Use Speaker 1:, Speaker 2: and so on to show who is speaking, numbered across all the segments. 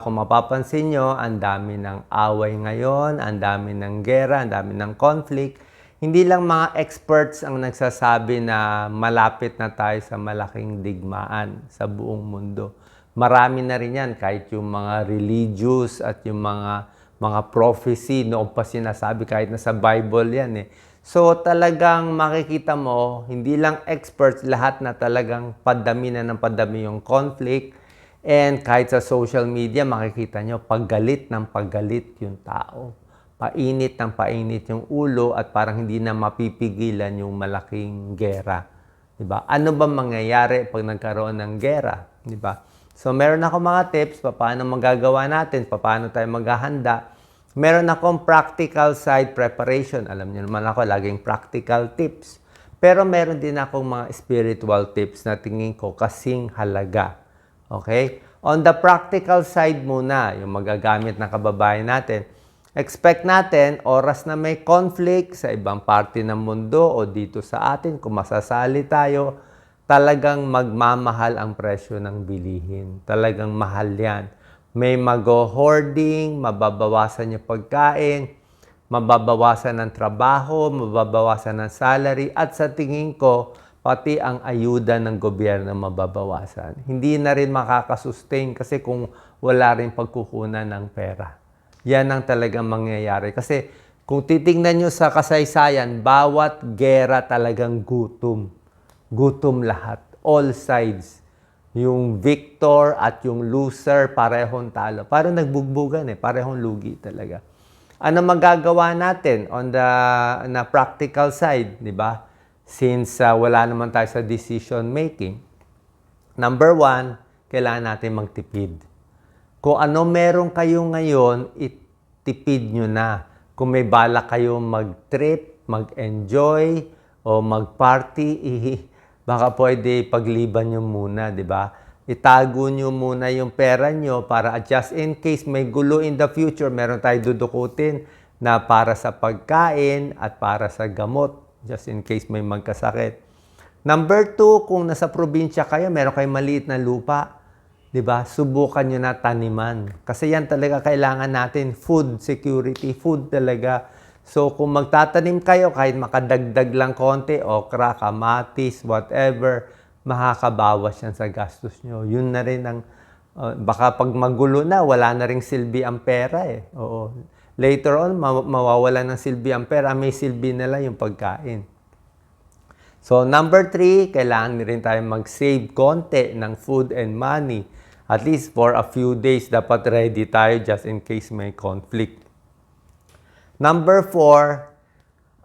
Speaker 1: Kung mapapansin nyo, ang dami ng away ngayon, ang dami ng gera, ang dami ng conflict. Hindi lang mga experts ang nagsasabi na malapit na tayo sa malaking digmaan sa buong mundo. Marami na rin yan, kahit yung mga religious at yung mga mga prophecy noong pa sinasabi, kahit na sa Bible yan eh. So talagang makikita mo, hindi lang experts, lahat na talagang padami na ng padami yung conflict. And kahit sa social media, makikita nyo, paggalit ng paggalit yung tao. Painit ng painit yung ulo at parang hindi na mapipigilan yung malaking gera. Diba? Ano ba mangyayari pag nagkaroon ng gera? Diba? So meron ako mga tips paano magagawa natin, paano tayo maghahanda. Meron akong practical side preparation. Alam niyo naman ako, laging practical tips. Pero meron din akong mga spiritual tips na tingin ko kasing halaga. Okay? On the practical side muna, yung magagamit ng kababayan natin, expect natin oras na may conflict sa ibang parte ng mundo o dito sa atin, kung masasali tayo, talagang magmamahal ang presyo ng bilihin. Talagang mahal yan. May mag-hoarding, mababawasan yung pagkain, mababawasan ng trabaho, mababawasan ng salary, at sa tingin ko, pati ang ayuda ng gobyerno mababawasan. Hindi na rin makakasustain kasi kung wala rin pagkukunan ng pera. Yan ang talagang mangyayari. Kasi kung titingnan nyo sa kasaysayan, bawat gera talagang gutom. Gutom lahat. All sides. Yung victor at yung loser, parehong talo. Parang nagbugbugan eh. Parehong lugi talaga. Ano magagawa natin on the na practical side, di ba? Since uh, wala naman tayo sa decision making. Number one, kailangan natin magtipid. Kung ano meron kayo ngayon, itipid nyo na. Kung may bala kayo mag-trip, mag-enjoy, o mag-party, baka pwede pagliban nyo muna, di ba? Itago nyo muna yung pera nyo para just in case may gulo in the future, meron tayo dudukutin na para sa pagkain at para sa gamot, just in case may magkasakit. Number two, kung nasa probinsya kayo, meron kayong maliit na lupa, di ba? Subukan nyo na taniman. Kasi yan talaga kailangan natin, food security, food talaga. So kung magtatanim kayo, kahit makadagdag lang konti, okra, kamatis, whatever, makakabawas yan sa gastos nyo. Yun na rin ang, uh, baka pag magulo na, wala na ring silbi ang pera eh. Oo. Later on, ma- mawawala ng silbi ang pera, may silbi na lang yung pagkain. So, number three, kailangan rin tayo mag-save konti ng food and money. At least for a few days, dapat ready tayo just in case may conflict. Number four,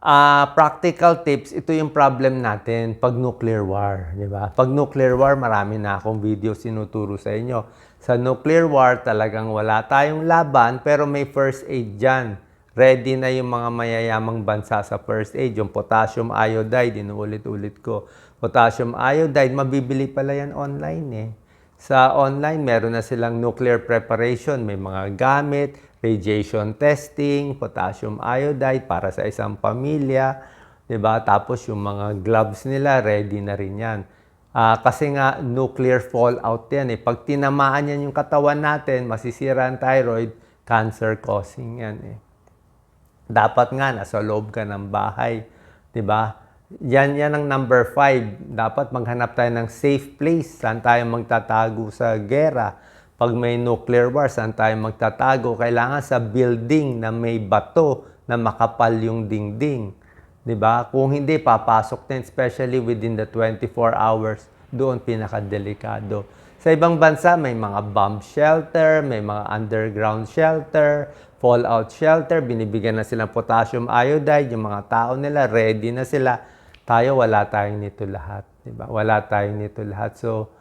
Speaker 1: uh, practical tips. Ito yung problem natin pag nuclear war. Di ba? Pag nuclear war, marami na akong video sinuturo sa inyo. Sa nuclear war, talagang wala tayong laban, pero may first aid dyan. Ready na yung mga mayayamang bansa sa first aid. Yung potassium iodide, inuulit-ulit ko. Potassium iodide, mabibili pala yan online eh. Sa online, meron na silang nuclear preparation. May mga gamit, radiation testing, potassium iodide para sa isang pamilya. 'di ba? Tapos yung mga gloves nila, ready na rin yan. Ah, kasi nga, nuclear fallout yan eh. Pag tinamaan yan yung katawan natin, masisira ang thyroid, cancer causing yan eh. Dapat nga, nasa loob ka ng bahay. 'di ba? Yan, yan ang number five. Dapat maghanap tayo ng safe place. Saan tayo magtatago sa gera? Pag may nuclear war, saan tayo magtatago? Kailangan sa building na may bato na makapal yung dingding. 'Di ba? Kung hindi, papasok din, especially within the 24 hours, doon pinakadelikado. Sa ibang bansa, may mga bomb shelter, may mga underground shelter, fallout shelter, binibigyan na silang potassium iodide, yung mga tao nila, ready na sila. Tayo, wala tayong nito lahat. 'di ba? Wala tayong nito lahat. So,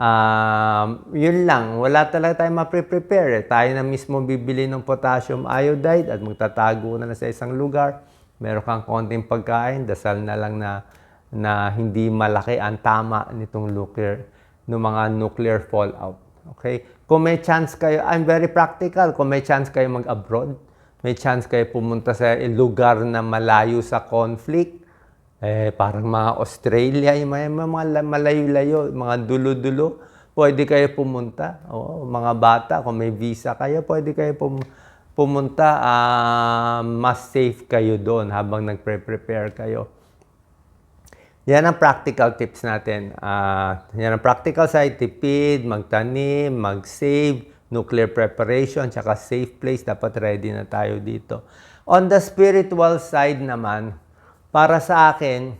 Speaker 1: um, yun lang. Wala talaga tayong mapre-prepare. Eh. Tayo na mismo bibili ng potassium iodide at magtatago na, na sa isang lugar. Meron kang konting pagkain, dasal na lang na, na hindi malaki ang tama nitong nuclear, ng mga nuclear fallout. Okay? Kung may chance kayo, I'm very practical, kung may chance kayo mag-abroad, may chance kayo pumunta sa lugar na malayo sa conflict, eh, parang mga Australia, yung mga, mga malayo-layo, mga dulo-dulo, pwede kayo pumunta. Oo, mga bata, kung may visa kayo, pwede kayo pum- pumunta. Ah, mas safe kayo doon habang nagpre-prepare kayo. Yan ang practical tips natin. Ah, yan ang practical side, tipid, magtanim, mag-save, nuclear preparation, tsaka safe place. Dapat ready na tayo dito. On the spiritual side naman, para sa akin,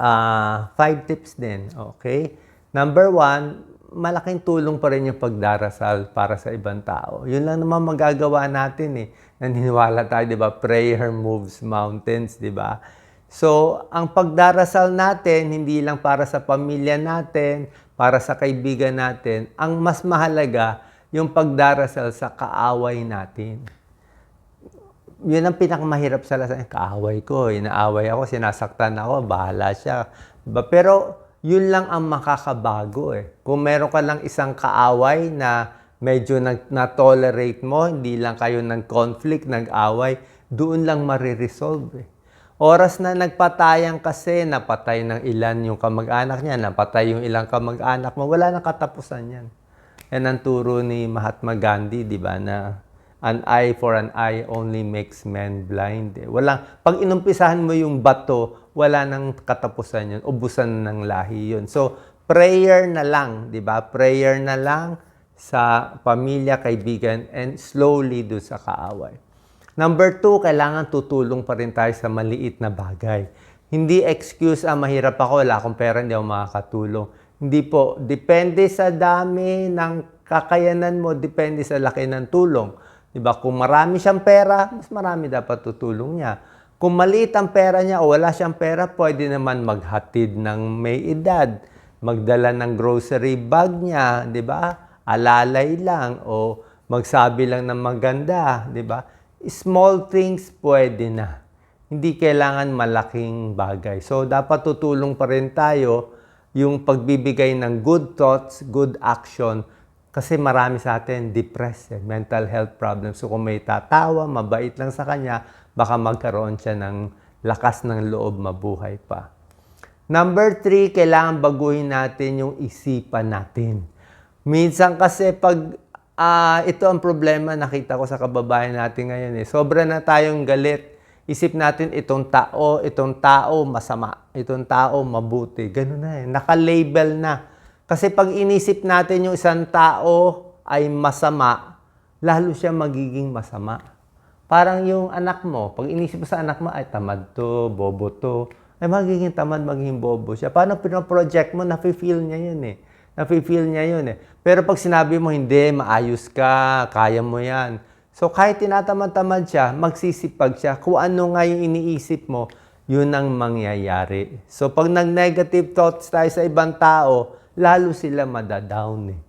Speaker 1: ah five tips din. Okay? Number one, malaking tulong pa rin yung pagdarasal para sa ibang tao. Yun lang naman magagawa natin eh. Naniniwala tayo, di ba? Prayer moves mountains, di ba? So, ang pagdarasal natin, hindi lang para sa pamilya natin, para sa kaibigan natin. Ang mas mahalaga, yung pagdarasal sa kaaway natin yun ang pinakamahirap sa lahat. Kaaway ko, inaaway ako, sinasaktan ako, bahala siya. Diba? Pero yun lang ang makakabago eh. Kung meron ka lang isang kaaway na medyo na-tolerate mo, hindi lang kayo ng conflict, nag-away, doon lang mariresolve eh. Oras na nagpatayan kasi, napatay ng ilan yung kamag-anak niya, napatay yung ilang kamag-anak mo, wala nang katapusan yan. Yan ang turo ni Mahatma Gandhi, di ba, na an eye for an eye only makes men blind. Eh. Walang, pag inumpisahan mo yung bato, wala nang katapusan yun. Ubusan ng lahi yun. So, prayer na lang, di ba? Prayer na lang sa pamilya, kaibigan, and slowly do sa kaaway. Number two, kailangan tutulong pa rin tayo sa maliit na bagay. Hindi excuse, ah, mahirap ako, wala akong pera, hindi ako makakatulong. Hindi po. Depende sa dami ng kakayanan mo, depende sa laki ng tulong. Diba? Kung marami siyang pera, mas marami dapat tutulong niya. Kung maliit ang pera niya o wala siyang pera, pwede naman maghatid ng may edad. Magdala ng grocery bag niya, di ba? Alalay lang o magsabi lang ng maganda, di ba? Small things pwede na. Hindi kailangan malaking bagay. So, dapat tutulong pa rin tayo yung pagbibigay ng good thoughts, good action, kasi marami sa atin depressed, eh, mental health problems. So kung may tatawa, mabait lang sa kanya, baka magkaroon siya ng lakas ng loob mabuhay pa. Number three, kailangan baguhin natin yung isipan natin. Minsan kasi pag ah, ito ang problema nakita ko sa kababayan natin ngayon eh. Sobra na tayong galit. Isip natin itong tao, itong tao masama, itong tao mabuti. Ganun na eh. Naka-label na. Kasi pag inisip natin yung isang tao ay masama, lalo siya magiging masama. Parang yung anak mo, pag inisip mo sa anak mo, ay tamad to, bobo to, ay magiging tamad, magiging bobo siya. Paano pinoproject mo, nafe-feel niya yun eh. Nafe-feel niya yun eh. Pero pag sinabi mo, hindi, maayos ka, kaya mo yan. So kahit tinatamad-tamad siya, magsisipag siya. Kung ano nga yung iniisip mo, yun ang mangyayari. So pag nag-negative thoughts tayo sa ibang tao, lalo sila madadown eh.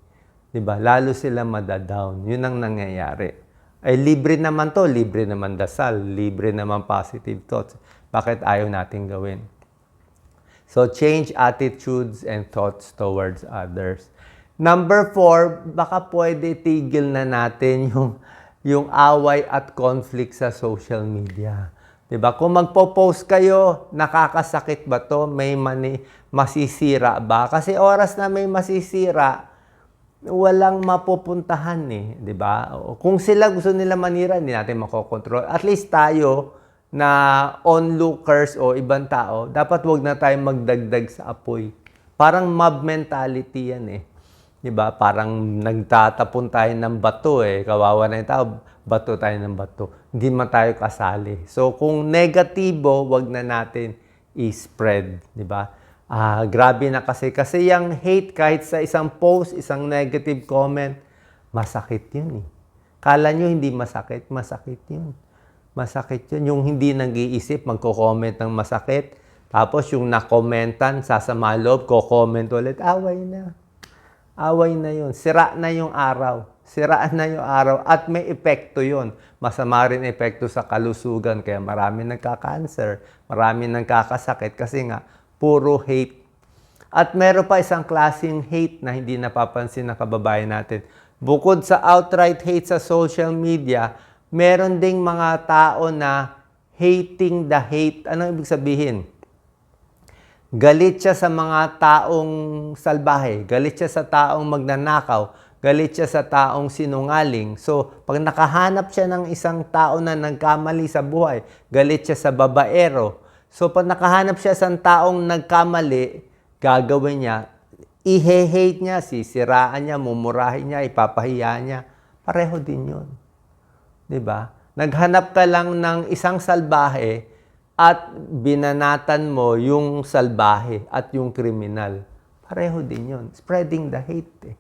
Speaker 1: 'Di ba? Lalo sila madadown. Yun ang nangyayari. Ay libre naman to, libre naman dasal, libre naman positive thoughts. Bakit ayaw natin gawin? So change attitudes and thoughts towards others. Number four, baka pwede tigil na natin yung, yung away at conflict sa social media. 'Di ba? Kung magpo-post kayo, nakakasakit ba 'to? May mani, masisira ba? Kasi oras na may masisira, walang mapupuntahan eh, 'di ba? Kung sila gusto nila manira, hindi natin makokontrol. At least tayo na onlookers o ibang tao, dapat wag na tayong magdagdag sa apoy. Parang mob mentality yan eh. 'Di ba? Parang nagtatapon tayo ng bato eh. Kawawa na yung tao, bato tayo ng bato. Hindi man tayo kasali. So kung negatibo, wag na natin i-spread, 'di ba? Ah, grabe na kasi kasi yung hate kahit sa isang post, isang negative comment, masakit 'yun eh. Kala nyo hindi masakit, masakit 'yun. Masakit 'yun yung hindi nag-iisip, magko-comment ng masakit. Tapos yung na-commentan, sasama loob, ko-comment ulit, away na. Away na yun. Sira na yung araw. Sira na yung araw. At may epekto yun. Masama rin epekto sa kalusugan. Kaya marami nagka-cancer. Marami nagkakasakit. Kasi nga, puro hate. At meron pa isang klaseng hate na hindi napapansin ng kababayan natin. Bukod sa outright hate sa social media, meron ding mga tao na hating the hate. Ano ibig sabihin? Galit siya sa mga taong salbahe. Galit siya sa taong magnanakaw. Galit siya sa taong sinungaling. So, pag nakahanap siya ng isang tao na nagkamali sa buhay, galit siya sa babaero. So, pag nakahanap siya sa taong nagkamali, gagawin niya, ihe-hate niya, sisiraan niya, mumurahin niya, ipapahiya niya. Pareho din yun. ba? Naghanap ka lang ng isang salbahe at binanatan mo yung salbahe at yung kriminal. Pareho din 'yon. Spreading the hate eh.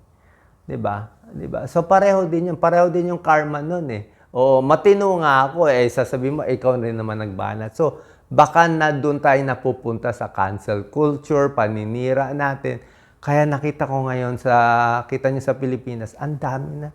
Speaker 1: 'Di ba? 'Di ba? So pareho din 'yun, pareho din yung karma nun eh. O matino nga ako eh, sasabihin mo ikaw rin naman nagbanat. So baka na doon tayo napupunta sa cancel culture, paninira natin. Kaya nakita ko ngayon sa kita niyo sa Pilipinas, ang dami na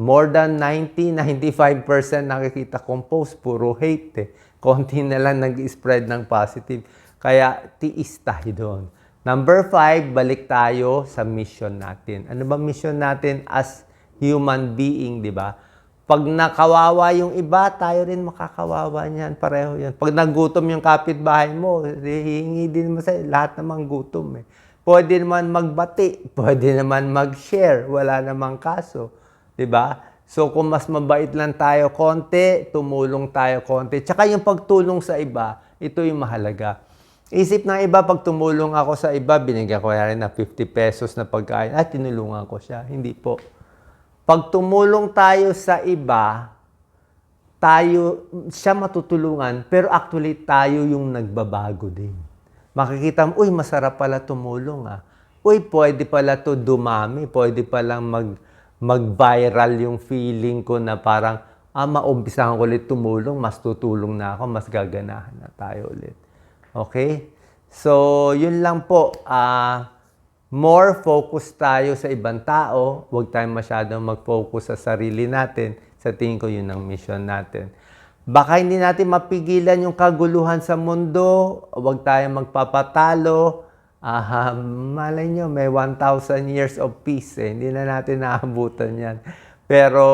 Speaker 1: More than 90-95% nakikita kong post, puro hate eh. Konti na lang nag-spread ng positive. Kaya tiis tayo doon. Number five, balik tayo sa mission natin. Ano ba mission natin as human being, di ba? Pag nakawawa yung iba, tayo rin makakawawa niyan. Pareho yan. Pag nagutom yung kapitbahay mo, hihingi din mo sa lahat namang gutom eh. Pwede naman magbati, pwede naman mag-share, wala namang kaso. 'di ba? So kung mas mabait lang tayo konti, tumulong tayo konti. Tsaka yung pagtulong sa iba, ito yung mahalaga. Isip ng iba, pag tumulong ako sa iba, binigyan ko rin na 50 pesos na pagkain, at tinulungan ko siya. Hindi po. Pag tumulong tayo sa iba, tayo, siya matutulungan, pero actually tayo yung nagbabago din. Makikita mo, uy, masarap pala tumulong ah. Uy, pwede pala to dumami, pwede palang mag, mag-viral yung feeling ko na parang, ah, maumpisahan ko ulit tumulong, mas tutulong na ako, mas gaganahan na tayo ulit. Okay? So, yun lang po. Ah, more focus tayo sa ibang tao. Huwag tayong masyadong mag-focus sa sarili natin. Sa tingin ko, yun ang mission natin. Baka hindi natin mapigilan yung kaguluhan sa mundo. Huwag tayong magpapatalo. Ah, malay nyo, may 1,000 years of peace eh. Hindi na natin naabutan yan. Pero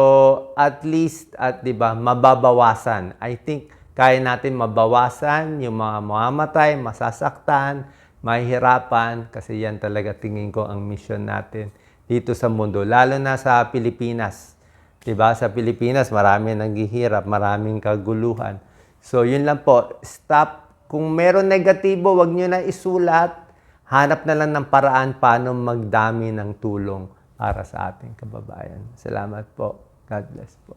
Speaker 1: at least, at di ba, mababawasan. I think kaya natin mabawasan yung mga mamamatay, masasaktan, mahihirapan, kasi yan talaga tingin ko ang mission natin dito sa mundo, lalo na sa Pilipinas. 'Di ba? Sa Pilipinas, marami naghihirap, maraming kaguluhan. So, yun lang po. Stop. Kung meron negatibo, wag nyo na isulat. Hanap na lang ng paraan paano magdami ng tulong para sa ating kababayan. Salamat po. God bless po.